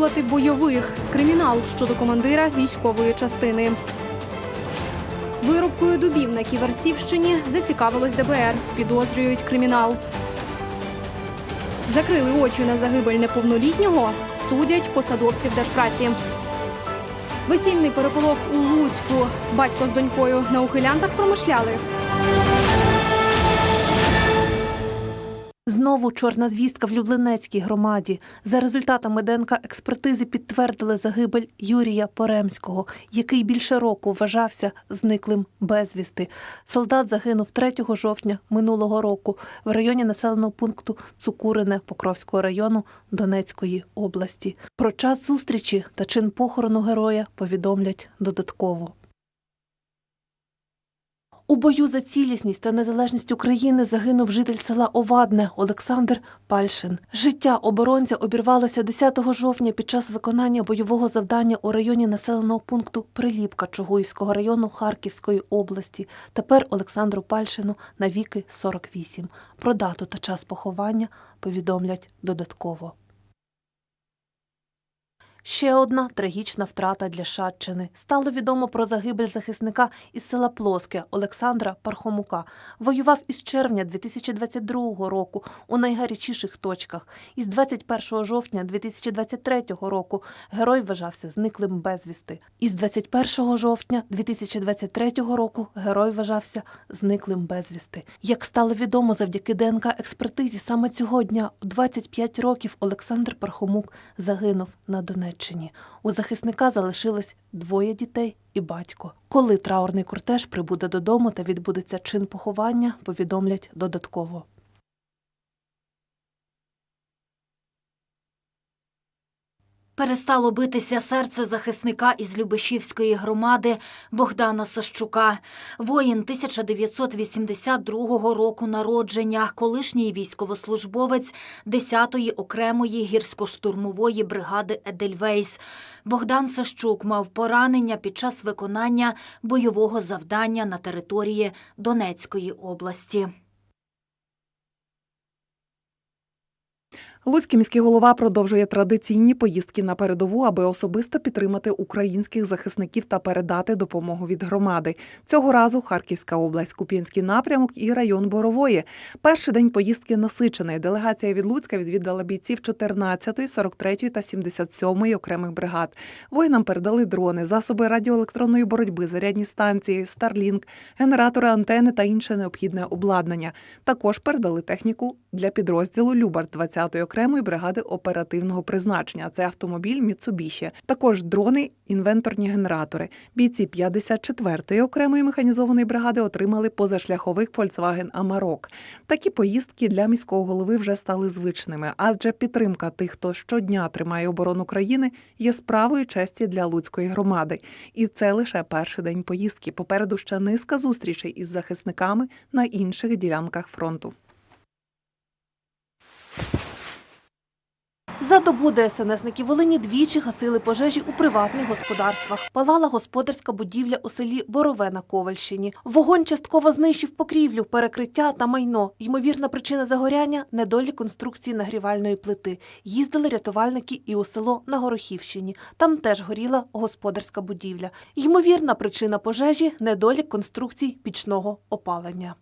виплати бойових, кримінал щодо командира військової частини. Вирубкою дубів на Ківерцівщині зацікавилось ДБР. Підозрюють кримінал. Закрили очі на загибель неповнолітнього, судять посадовців держпраці. Весільний переполох у Луцьку. Батько з донькою на ухилянтах промишляли. Знову чорна звістка в Люблинецькій громаді. За результатами ДНК експертизи підтвердили загибель Юрія Поремського, який більше року вважався зниклим безвісти. Солдат загинув 3 жовтня минулого року в районі населеного пункту Цукурине Покровського району Донецької області. Про час зустрічі та чин похорону героя повідомлять додатково. У бою за цілісність та незалежність України загинув житель села Овадне Олександр Пальшин. Життя оборонця обірвалося 10 жовтня під час виконання бойового завдання у районі населеного пункту Приліпка Чугуївського району Харківської області. Тепер Олександру Пальшину навіки 48. Про дату та час поховання повідомлять додатково. Ще одна трагічна втрата для Шатчини. Стало відомо про загибель захисника із села Плоске Олександра Пархомука. Воював із червня 2022 року у найгарячіших точках. Із 21 жовтня 2023 року герой вважався зниклим безвісти. Із 21 жовтня 2023 року герой вважався зниклим безвісти. Як стало відомо завдяки ДНК експертизі, саме цього дня у 25 років Олександр Пархомук загинув на Донеччині. У захисника залишилось двоє дітей і батько. Коли траурний кортеж прибуде додому та відбудеться чин поховання, повідомлять додатково. Перестало битися серце захисника із Любешівської громади Богдана Сащука. Воїн 1982 року народження, колишній військовослужбовець 10-ї окремої гірсько-штурмової бригади Едельвейс. Богдан Сащук мав поранення під час виконання бойового завдання на території Донецької області. Луцький міський голова продовжує традиційні поїздки на передову, аби особисто підтримати українських захисників та передати допомогу від громади. Цього разу Харківська область, Куп'янський напрямок і район Борової. Перший день поїздки насичений. Делегація від Луцька відвідала бійців 14-ї, 43-ї та 77-ї окремих бригад. Воїнам передали дрони, засоби радіоелектронної боротьби, зарядні станції, Starlink, генератори антени та інше необхідне обладнання. Також передали техніку для підрозділу Любард 20-ї окремої бригади оперативного призначення. Це автомобіль Mitsubishi. Також дрони, інвенторні генератори. Бійці 54-ї окремої механізованої бригади отримали позашляхових Volkswagen Amarok. Такі поїздки для міського голови вже стали звичними, адже підтримка тих, хто щодня тримає оборону країни, є справою честі для Луцької громади. І це лише перший день поїздки. Попереду ще низка зустрічей із захисниками на інших ділянках фронту. За добу ДСНСники Волині двічі гасили пожежі у приватних господарствах. Палала господарська будівля у селі Борове на Ковальщині. Вогонь частково знищив покрівлю, перекриття та майно. Ймовірна причина загоряння недолік конструкції нагрівальної плити. Їздили рятувальники і у село на Горохівщині. Там теж горіла господарська будівля. Ймовірна причина пожежі недолік конструкцій пічного опалення.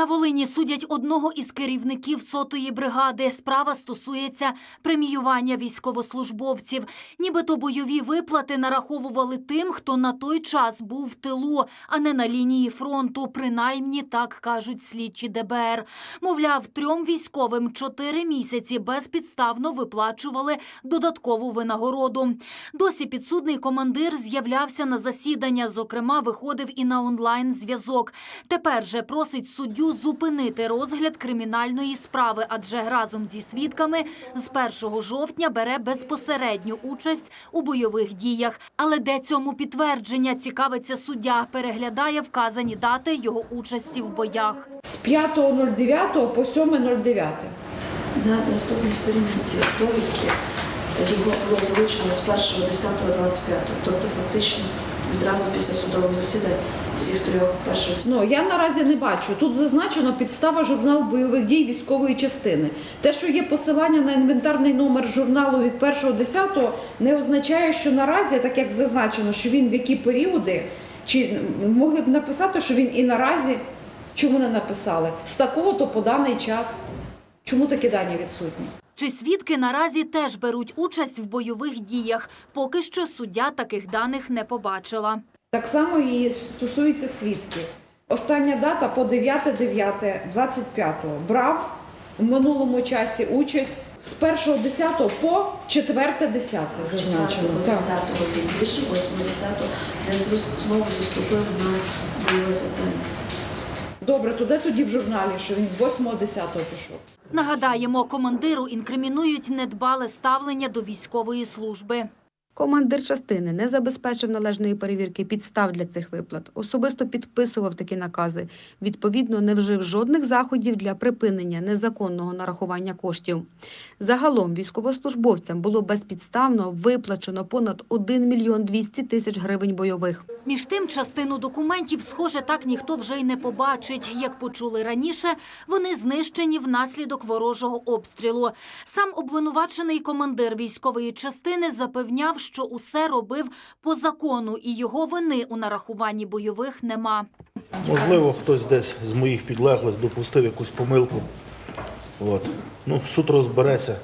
На Волині судять одного із керівників сотої бригади. Справа стосується преміювання військовослужбовців. Нібито бойові виплати нараховували тим, хто на той час був в тилу, а не на лінії фронту. Принаймні так кажуть слідчі ДБР. Мовляв, трьом військовим чотири місяці безпідставно виплачували додаткову винагороду. Досі підсудний командир з'являвся на засідання. Зокрема, виходив і на онлайн зв'язок. Тепер же просить суддю зупинити розгляд кримінальної справи, адже разом зі свідками з 1 жовтня бере безпосередню участь у бойових діях. Але де цьому підтвердження цікавиться суддя, переглядає вказані дати його участі в боях. З 5.09 по 7.09. На наступній сторінці довідки його було залучено з 1.10.25, тобто фактично відразу після судових засідань всіх трьох перших Ну я наразі не бачу. Тут зазначено підстава журнал бойових дій військової частини. Те, що є посилання на інвентарний номер журналу від 1.10, не означає, що наразі, так як зазначено, що він в які періоди, чи могли б написати, що він і наразі, чому не написали? З такого то по даний час. Чому такі дані відсутні? Чи свідки наразі теж беруть участь в бойових діях? Поки що суддя таких даних не побачила. Так само і стосується свідків. Остання дата по 9.9.25 брав в минулому часі участь з 1.10 по 4.10 зазначено. Так. 10-го 8-10-го він знову заступив на бойове завдання. Добре, то де тоді в журналі, що він з 8.10 пішов? Нагадаємо, командиру інкримінують недбале ставлення до військової служби. Командир частини не забезпечив належної перевірки підстав для цих виплат, особисто підписував такі накази, відповідно не вжив жодних заходів для припинення незаконного нарахування коштів. Загалом військовослужбовцям було безпідставно виплачено понад 1 мільйон 200 тисяч гривень бойових. Між тим, частину документів, схоже, так ніхто вже й не побачить. Як почули раніше, вони знищені внаслідок ворожого обстрілу. Сам обвинувачений командир військової частини запевняв, що усе робив по закону, і його вини у нарахуванні бойових нема. Можливо, хтось десь з моїх підлеглих допустив якусь помилку. От. Ну, суд розбереться.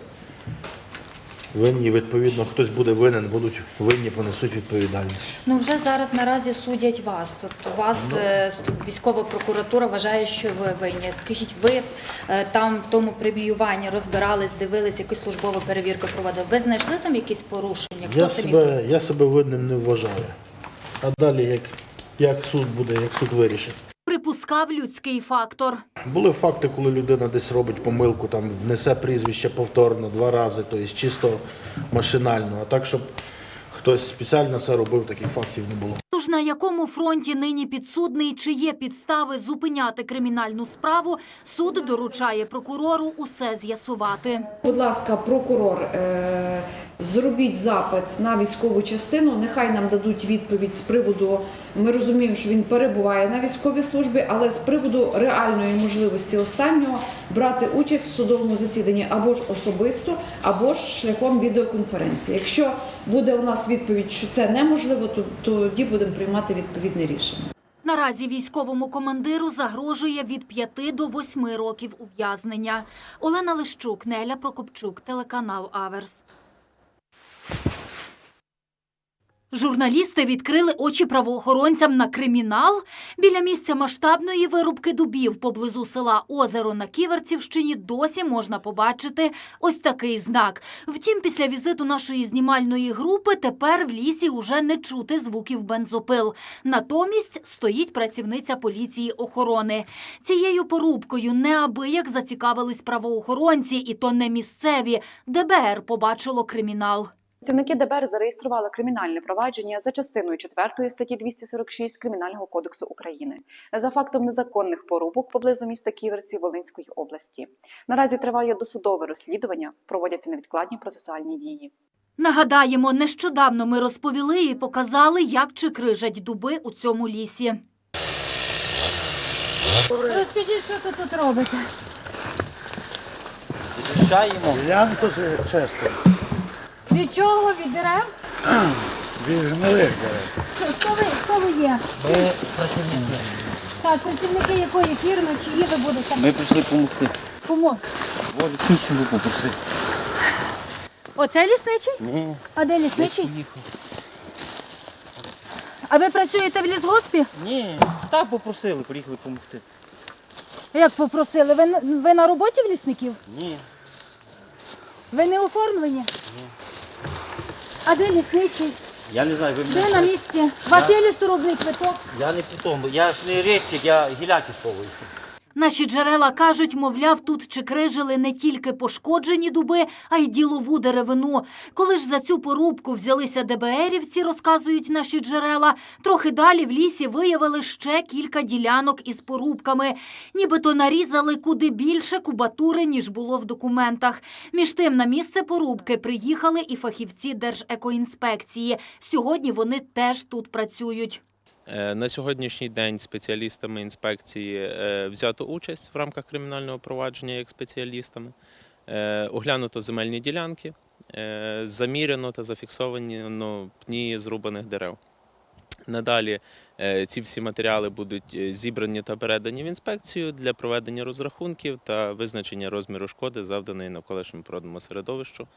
Винні, відповідно, хтось буде винен, будуть винні, понесуть відповідальність. Ну вже зараз наразі судять вас. Тобто вас е, сту- військова прокуратура вважає, що ви винні. Скажіть, ви е, там в тому прибіюванні розбирались, дивились, якусь службову перевірку проводили. Ви знайшли там якісь порушення? Я себе, я себе винним не вважаю. А далі, як, як суд буде, як суд вирішить. Припускав людський фактор. Були факти, коли людина десь робить помилку, там внесе прізвище повторно два рази, тобто чисто машинально. А так, щоб хтось спеціально це робив, таких фактів не було. Тож на якому фронті нині підсудний, чи є підстави зупиняти кримінальну справу, суд доручає прокурору усе з'ясувати. Будь ласка, прокурор, е- зробіть запит на військову частину. Нехай нам дадуть відповідь з приводу. Ми розуміємо, що він перебуває на військовій службі, але з приводу реальної можливості останнього брати участь в судовому засіданні або ж особисто, або ж шляхом відеоконференції. Якщо буде у нас відповідь, що це неможливо, то тоді будемо приймати відповідне рішення. Наразі військовому командиру загрожує від 5 до 8 років ув'язнення. Олена Лищук, Неля Прокопчук, телеканал Аверс. Журналісти відкрили очі правоохоронцям на кримінал. Біля місця масштабної вирубки дубів поблизу села Озеро на Ківерцівщині досі можна побачити ось такий знак. Втім, після візиту нашої знімальної групи тепер в лісі уже не чути звуків бензопил. Натомість стоїть працівниця поліції охорони. Цією порубкою неабияк зацікавились правоохоронці, і то не місцеві. ДБР побачило кримінал. Працівники ДБР зареєстрували кримінальне провадження за частиною 4 статті 246 Кримінального кодексу України за фактом незаконних порубок поблизу міста Ківерці Волинської області. Наразі триває досудове розслідування, проводяться невідкладні процесуальні дії. Нагадаємо, нещодавно ми розповіли і показали, як чикрижать дуби у цьому лісі. Розкажіть, що ви тут робите? Чаємо. Ділянку чисто. Від чого? Від дерев? Від гнилих дерев. Хто ви, хто ви є? Ми працівники. Так, працівники якої фірми, чиї ви будете? Ми прийшли допомогти. Кому? Волі кучну попросити. Оце лісничий? Ні. А де лісничий? Їхав. А ви працюєте в лісгоспі? Ні. Так попросили, приїхали допомогти. Як попросили? Ви, ви на роботі в лісників? Ні. Ви не оформлені? Ні. А де лісничий? Я не знаю, ви Де на мене. місці. У вас є лісорубний квиток? Я не тому. Я ж не речник, я гіляки сховую. Наші джерела кажуть, мовляв, тут чекрижили не тільки пошкоджені дуби, а й ділову деревину. Коли ж за цю порубку взялися ДБРівці, розказують наші джерела, трохи далі в лісі виявили ще кілька ділянок із порубками. Нібито нарізали куди більше кубатури, ніж було в документах. Між тим на місце порубки приїхали і фахівці Держекоінспекції. Сьогодні вони теж тут працюють. Е, На сьогоднішній день спеціалістами інспекції е, взято участь в рамках кримінального провадження як спеціалістами. Е, Оглянуто земельні ділянки, заміряно та зафіксовані ну, пні зрубаних дерев. Надалі ці всі матеріали будуть зібрані та передані в інспекцію для проведення розрахунків та визначення розміру шкоди, завданої навколишньому природному середовищу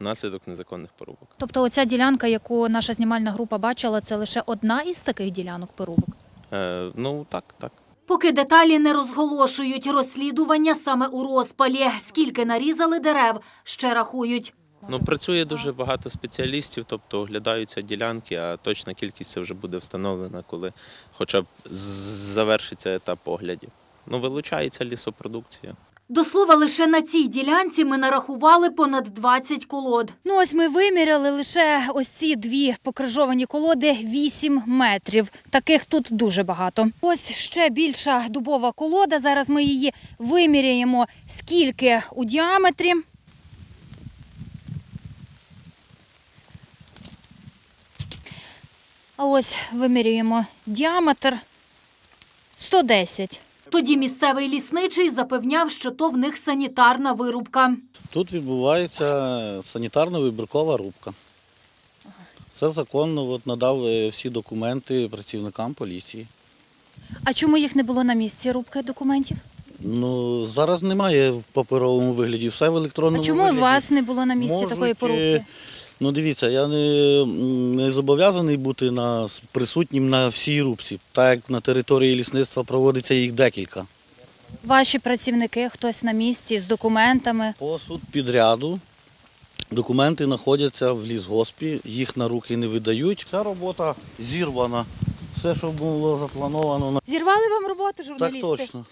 внаслідок незаконних порубок. Тобто, оця ділянка, яку наша знімальна група бачила, це лише одна із таких ділянок порубок. Е, Ну так, так. Поки деталі не розголошують, розслідування саме у розпалі. Скільки нарізали дерев, ще рахують. Ну, працює дуже багато спеціалістів, тобто оглядаються ділянки, а точна кількість це вже буде встановлена, коли хоча б завершиться етап оглядів. Ну, вилучається лісопродукція. До слова, лише на цій ділянці ми нарахували понад 20 колод. Ну, ось ми виміряли лише ось ці дві покрижовані колоди 8 метрів. Таких тут дуже багато. Ось ще більша дубова колода. Зараз ми її виміряємо скільки у діаметрі. А ось вимірюємо діаметр 110. Тоді місцевий лісничий запевняв, що то в них санітарна вирубка. Тут відбувається санітарно-вибіркова рубка. Це законно от, надав е, всі документи працівникам поліції. А чому їх не було на місці рубки документів? Ну, зараз немає в паперовому вигляді, все в А електронному чому у вигляді. вас не було на місці Можуть, такої е, порубки? Ну, дивіться, я не, не зобов'язаний бути на, присутнім на всій рубці. Так як на території лісництва проводиться їх декілька. Ваші працівники, хтось на місці з документами. Посуд підряду. Документи знаходяться в лісгоспі, їх на руки не видають. Ця робота зірвана. Все, що було заплановано, Зірвали вам роботу, так точно.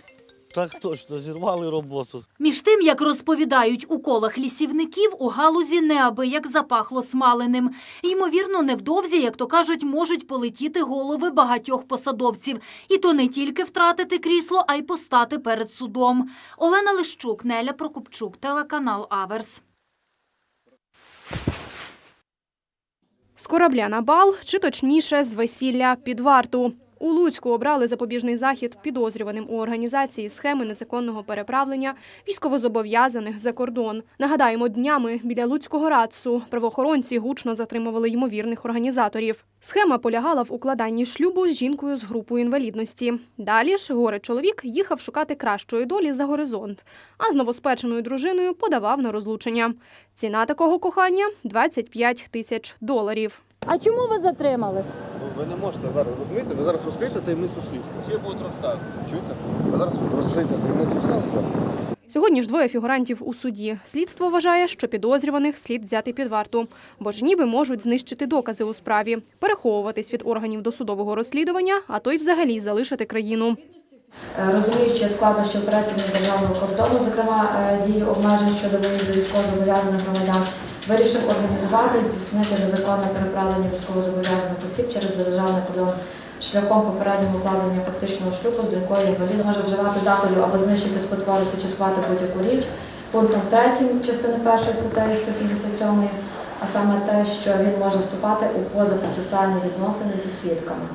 Так точно, зірвали роботу. Між тим, як розповідають у колах лісівників, у галузі неабияк запахло смаленим. Ймовірно, невдовзі, як то кажуть, можуть полетіти голови багатьох посадовців. І то не тільки втратити крісло, а й постати перед судом. Олена Лищук, Неля Прокопчук, телеканал Аверс. З корабля на бал, чи точніше з весілля під варту. У Луцьку обрали запобіжний захід підозрюваним у організації схеми незаконного переправлення військовозобов'язаних за кордон. Нагадаємо, днями біля Луцького радцу правоохоронці гучно затримували ймовірних організаторів. Схема полягала в укладанні шлюбу з жінкою з групою інвалідності. Далі ж горе чоловік їхав шукати кращої долі за горизонт, а з новоспеченою дружиною подавав на розлучення. Ціна такого кохання 25 тисяч доларів. А чому ви затримали? Ви не можете зараз розумієте, ви зараз розкриєте таємницю слідства. Всі будуть розказувати. Чуєте? Ви зараз розкриєте таємницю слідства. Сьогодні ж двоє фігурантів у суді. Слідство вважає, що підозрюваних слід взяти під варту, бо ж ніби можуть знищити докази у справі, переховуватись від органів досудового розслідування, а то й взагалі залишити країну. Розуміючи складнощі оперативного державного кордону, зокрема е, дії обмежень щодо виїзду військовозобов'язаних громадян, вирішив організувати і здійснити незаконне переправлення військовозобов'язаних осіб через державний кордон шляхом попереднього укладення фактичного шлюбу з донькою інвалідом може вживати заходів або знищити, спотворити чи сховати будь-яку річ. Пунктом 3 частини 1 статті 177, а саме те, що він може вступати у позапроцесуальні відносини зі свідками.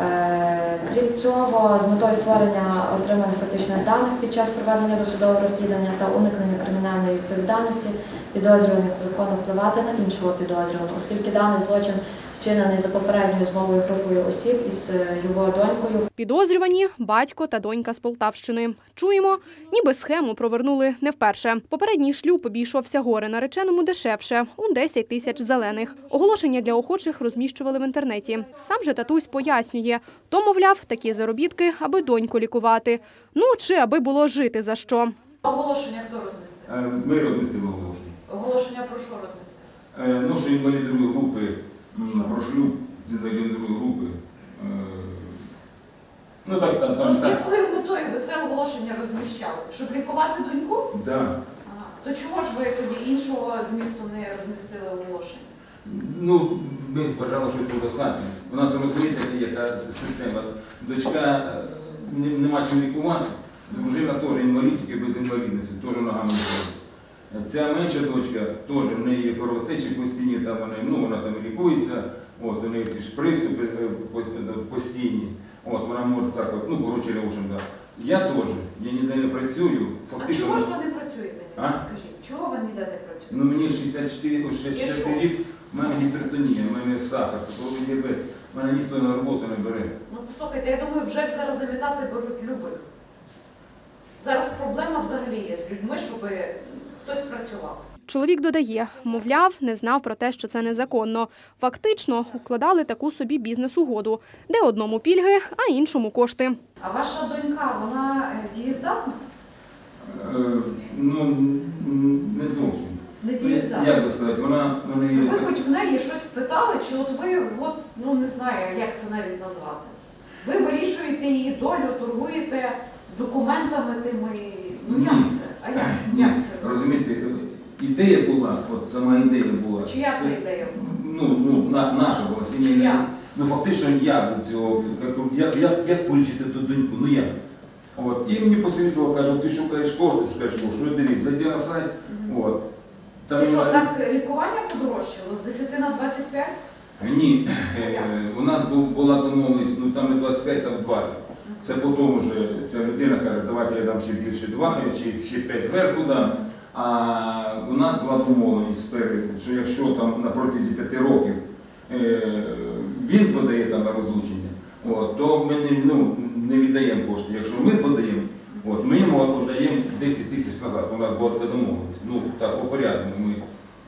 Е, Крім цього, з метою створення отримання фактичних даних під час проведення досудового розслідування та уникнення кримінальної відповідальності підозрюваних законно впливати на іншого підозрюваного, оскільки даний злочин вчинений за попередньою змовою групою осіб із е, його донькою. Підозрювані батько та донька з Полтавщини. Чуємо, ніби схему провернули не вперше. Попередній шлюб обійшовся горе нареченому дешевше у 10 тисяч зелених. Оголошення для охочих розміщували в інтернеті. Сам же татусь пояснює, то мовляв такі заробітки, аби доньку лікувати. Ну чи аби було жити за що. Оголошення хто розмістив? Е, Ми розмістили оголошення. Оголошення про що розмістив? Е, Ну, що інвалід другої групи про шлюб з групи. е, Ну так, там, То там з так. якою метою ви це оголошення розміщали? Щоб лікувати доньку? Да. Ага. То чого ж ви тоді іншого змісту не розмістили оголошення? Ну, ми вважали, що цього достатньо. У нас розумієте, яка система. Дочка е, не- нема чим лікувати, дружина теж інвалід, тільки без інвалідності, теж ногами не ходить. Ця менша дочка теж в неї є кровотечі постійні, там вони, ну, вона там лікується, от, у неї ці ж приступи е, постійні. От, вона може так, от, ну, коротше, в общем, да. Я теж, я ніде не працюю, А чого ж ви не працюєте? А? Скажіть, чого ви ніде не працюєте? Ну мені 64, ось 64 рік, в мене гіпертонія, в мене сахар, цукровий діабет, в мене ніхто на роботу не бере. Ну послухайте, я думаю, вже зараз замітати беруть любих. Зараз проблема взагалі є з людьми, щоб хтось працював. Чоловік додає, мовляв, не знав про те, що це незаконно. Фактично укладали таку собі бізнес-угоду, де одному пільги, а іншому кошти. А ваша донька, вона е, дієздатна? Е, ну, не зовсім. Не Ну, дієздатна. Як би сказати, вона в є. Ви хоч в неї щось спитали, чи от ви, от, ну не знаю, як це навіть назвати. Ви вирішуєте її долю, торгуєте документами тими. Ну як це? А як, як це? розумієте, е, ідея була, от сама ідея була. Чия це ідея? Ну, ну, на, наша була сімейна. Ну фактично я був цього, як, як, як полічити ту доньку, ну я. От. І мені посвітило, кажуть, ти шукаєш кошти, шукаєш кошти, що дивись, зайди на сайт. От. Там То що, навіть- так лікування подорожчало з 10 на 25? Ні, е, у нас була домовленість, ну там не 25, там 20. Це потім вже ця людина каже, давайте я дам ще більше 2, ще, ще 5 зверху дам. А у нас була домовленість спереду, що якщо там на протязі 5 років е, він подає там на розлучення, от, то ми не, ну, не віддаємо кошти. Якщо ми подаємо, от, ми йому віддаємо 10 тисяч назад. У нас була така домовленість. Ну так, по порядку. Ми,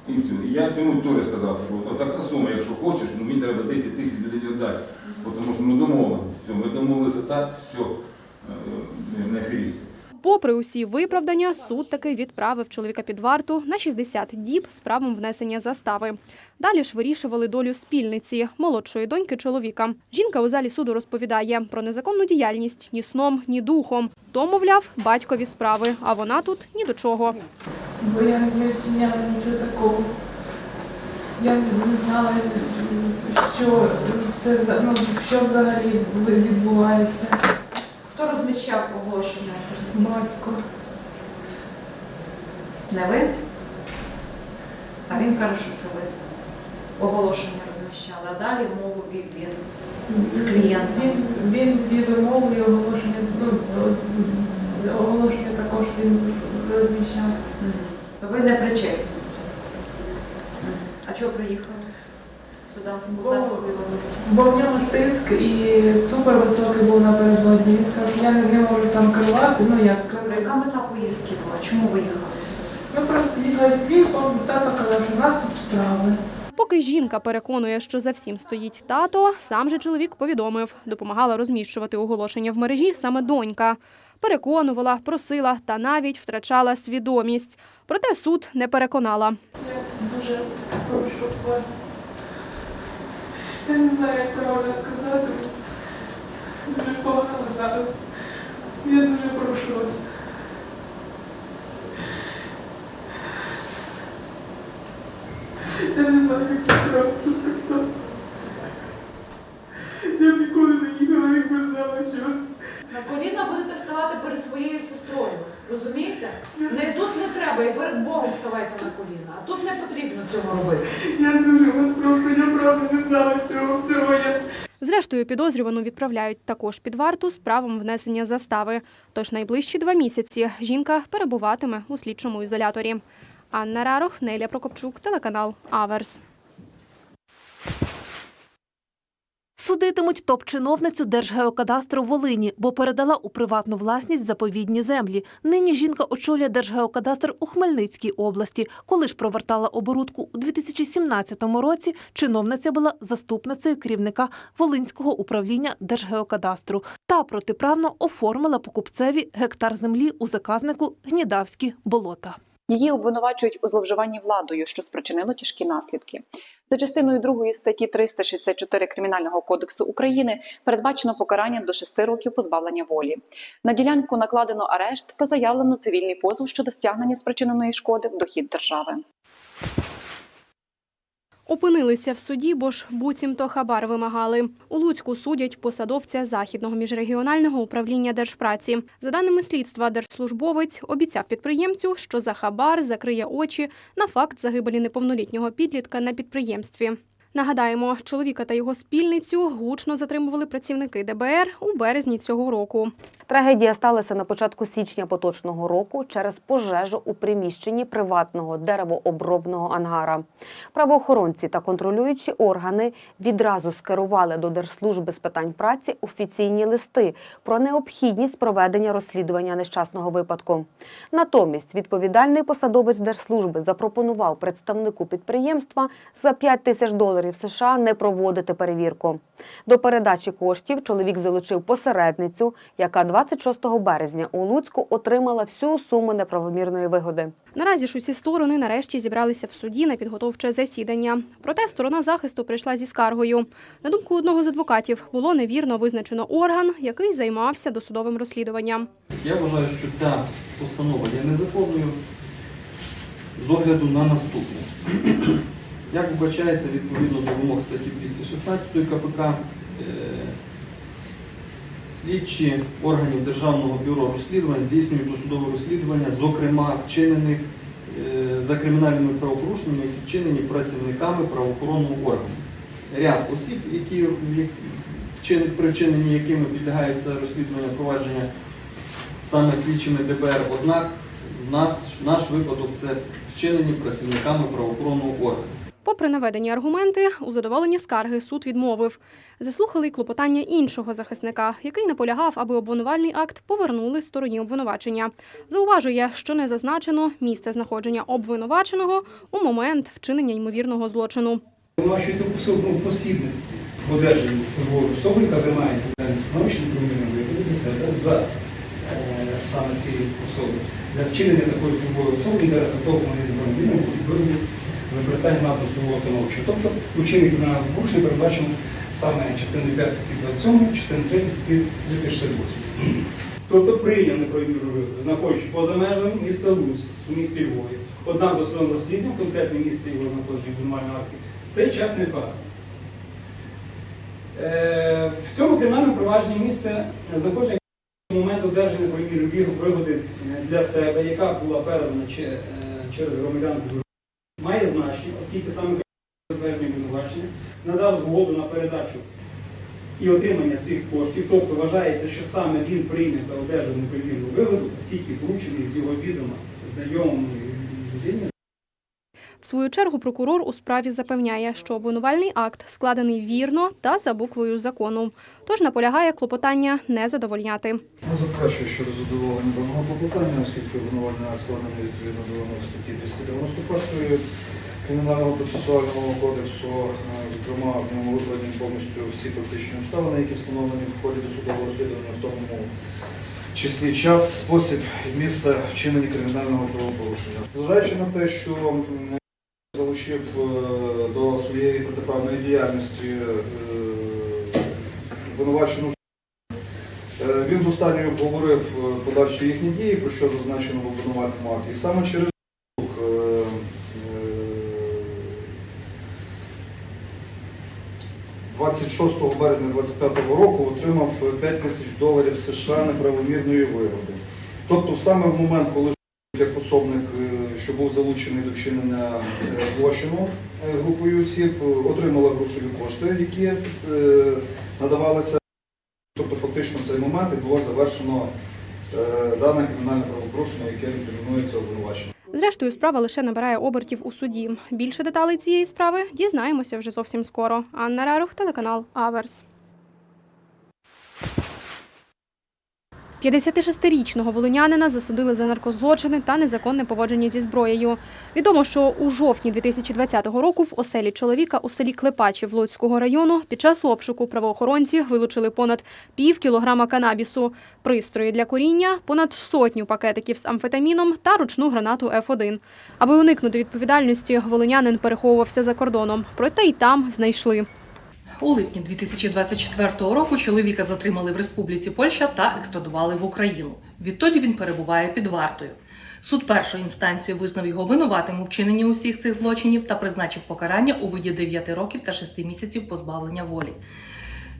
і все. Я цьому теж сказав, що така сума, якщо хочеш, ну мені треба 10 тисяч людині віддати. Тому що ми домовилися. Все, ми домовилися так, все, е, не аферісти. Попри усі виправдання, суд таки відправив чоловіка під варту на 60 діб з правом внесення застави. Далі ж вирішували долю спільниці молодшої доньки чоловіка. Жінка у залі суду розповідає про незаконну діяльність ні сном, ні духом. То, мовляв, батькові справи, а вона тут ні до чого. Бо я не вчиняла нічого такого. Я не знала, що це ну, що взагалі відбувається. Хто розміщав оголошення? Батько. Не ви? А він каже, що це ви. Оголошення розміщали, а далі мову вів він з клієнтом. Він, він вів мову і оголошення, ну, оголошення також він розміщав. То ви не причетні. А чого приїхали сюди, з Полтавської області? Бо в нього тиск і цукор високий був напередодні. Він сказав, що я не, можу сам керувати. Ну як яка мета поїздки була? Чому ви їхали сюди? Ми просто їхали з Львів, тато казав, що в нас тут справи. Поки жінка переконує, що за всім стоїть тато, сам же чоловік повідомив, допомагала розміщувати оголошення в мережі саме донька. Переконувала, просила та навіть втрачала свідомість. Проте суд не переконала. Я дуже прошу вас. Я не знаю, як правильно сказати. Дуже погано зараз. Я дуже прошу вас. Я не знаю, як це. Я б ніколи не їхала, якби знала, що. На коліна будете ставати перед своєю сестрою. Розумієте? Не тут не треба, і перед Богом ставайте на коліна. А тут не потрібно цього робити. Я дуже вас прошу, я правда не знала цього всього. Я Зрештою, підозрювану відправляють також під варту з правом внесення застави. Тож найближчі два місяці жінка перебуватиме у слідчому ізоляторі. Анна Рарох, Неля Прокопчук, телеканал Аверс. Судитимуть топ-чиновницю Держгеокадастру Волині, бо передала у приватну власність заповідні землі. Нині жінка очолює Держгеокадастр у Хмельницькій області. Коли ж провертала оборудку у 2017 році, чиновниця була заступницею керівника Волинського управління Держгеокадастру та протиправно оформила покупцеві гектар землі у заказнику Гнідавські болота. Її обвинувачують у зловживанні владою, що спричинило тяжкі наслідки. За частиною 2 статті 364 Кримінального кодексу України передбачено покарання до 6 років позбавлення волі. На ділянку накладено арешт та заявлено цивільний позов щодо стягнення спричиненої шкоди в дохід держави. Опинилися в суді, бо ж буцімто хабар вимагали. У Луцьку судять посадовця Західного міжрегіонального управління держпраці. За даними слідства, держслужбовець обіцяв підприємцю, що за хабар закриє очі на факт загибелі неповнолітнього підлітка на підприємстві. Нагадаємо, чоловіка та його спільницю гучно затримували працівники ДБР у березні цього року. Трагедія сталася на початку січня поточного року через пожежу у приміщенні приватного деревообробного ангара. Правоохоронці та контролюючі органи відразу скерували до Держслужби з питань праці офіційні листи про необхідність проведення розслідування нещасного випадку. Натомість відповідальний посадовець держслужби запропонував представнику підприємства за 5 тисяч доларів США не проводити перевірку. До передачі коштів чоловік залучив посередницю, яка 26 березня у Луцьку отримала всю суму неправомірної вигоди. Наразі ж усі сторони нарешті зібралися в суді на підготовче засідання. Проте сторона захисту прийшла зі скаргою. На думку одного з адвокатів, було невірно визначено орган, який займався досудовим розслідуванням. Я вважаю, що ця постанова є незаконною з огляду на наступне. Як вбачається відповідно до вимог статті 216 КПК, е, слідчі органів Державного бюро розслідувань здійснюють досудове розслідування, зокрема вчинених е, за кримінальними правопорушеннями, які вчинені працівниками правоохоронного органу. Ряд осіб, які при якими підлягається розслідування провадження саме слідчими ДБР. Однак наш випадок це вчинені працівниками правоохоронного органу. Попри наведені аргументи, у задоволенні скарги суд відмовив. Заслухали клопотання іншого захисника, який наполягав, аби обвинувальний акт повернули стороні обвинувачення. Зауважує, що не зазначено місце знаходження обвинуваченого у момент вчинення ймовірного злочину. Обвинувачується в посібництві в одержанні службової особи, яка займає відповідальне становище виявити для себе за е, саме цієї особи. Для вчинення такої службової особи інтересно того, відповідні за використання наданого службового становища. Тобто учинення кримінального порушення передбачено саме частиною 5 статті 27, частиною 3 статті 368. Тобто прийняв неправомірну знаходячи поза межами міста Луцьк у місті Львові. Однак до своєму розслідуванню конкретне місце його знаходження в обвинувальному акті цей час не вказано. Е, В цьому кримінальному провадженні місце знаходження момент одержання правомірної вигоди е, для себе, яка була передана е, через громадянку має значення, оскільки саме затвердження обвинувачення надав згоду на передачу і отримання цих коштів, тобто вважається, що саме він прийме та одержав неправомірну вигоду, оскільки вручений з його відома знайомої людині В свою чергу прокурор у справі запевняє, що обвинувальний акт складений вірно та за буквою закону. Тож наполягає клопотання не задовольняти. Ну, заперечую щодо задоволення даного клопотання, оскільки обвинувальний акт складений відповідно до вимог статті 291 Кримінального процесуального кодексу, е, зокрема, в ньому викладені повністю всі фактичні обставини, які встановлені в ході досудового розслідування, в тому числі час, спосіб і місце вчинення кримінального правопорушення. Зважаючи на те, що залучив е, до своєї протиправної діяльності е, обвинувачену Е, Він з останньою обговорив подальші їхні дії, про що зазначено в обвинувальному акті. І саме через е, е, 26 березня 2025 року отримав 5 тисяч доларів США неправомірної вигоди. Тобто, саме в момент, коли як пособник, що був залучений до вчинення е, злочину е, групою осіб, отримала грошові кошти, які е, надавалися Тобто фактично в цей момент було завершено дане кримінальне правопорушення, яке інкримінується обвинуваченням. Зрештою, справа лише набирає обертів у суді. Більше деталей цієї справи дізнаємося вже зовсім скоро. Анна Рерух, телеканал Аверс. 56-річного волинянина засудили за наркозлочини та незаконне поводження зі зброєю. Відомо, що у жовтні 2020 року в оселі чоловіка у селі Клепачів Луцького району під час обшуку правоохоронці вилучили понад пів кілограма канабісу, пристрої для куріння, понад сотню пакетиків з амфетаміном та ручну гранату Ф1. Аби уникнути відповідальності, волинянин переховувався за кордоном. Проте й там знайшли. У липні 2024 року чоловіка затримали в Республіці Польща та екстрадували в Україну. Відтоді він перебуває під вартою. Суд першої інстанції визнав його винуватим у вчиненні усіх цих злочинів та призначив покарання у виді 9 років та 6 місяців позбавлення волі.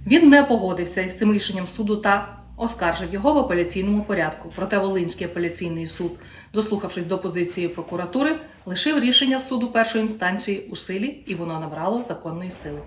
Він не погодився із цим рішенням суду та оскаржив його в апеляційному порядку. Проте Волинський апеляційний суд, дослухавшись до позиції прокуратури, лишив рішення суду першої інстанції у силі і воно набрало законної сили.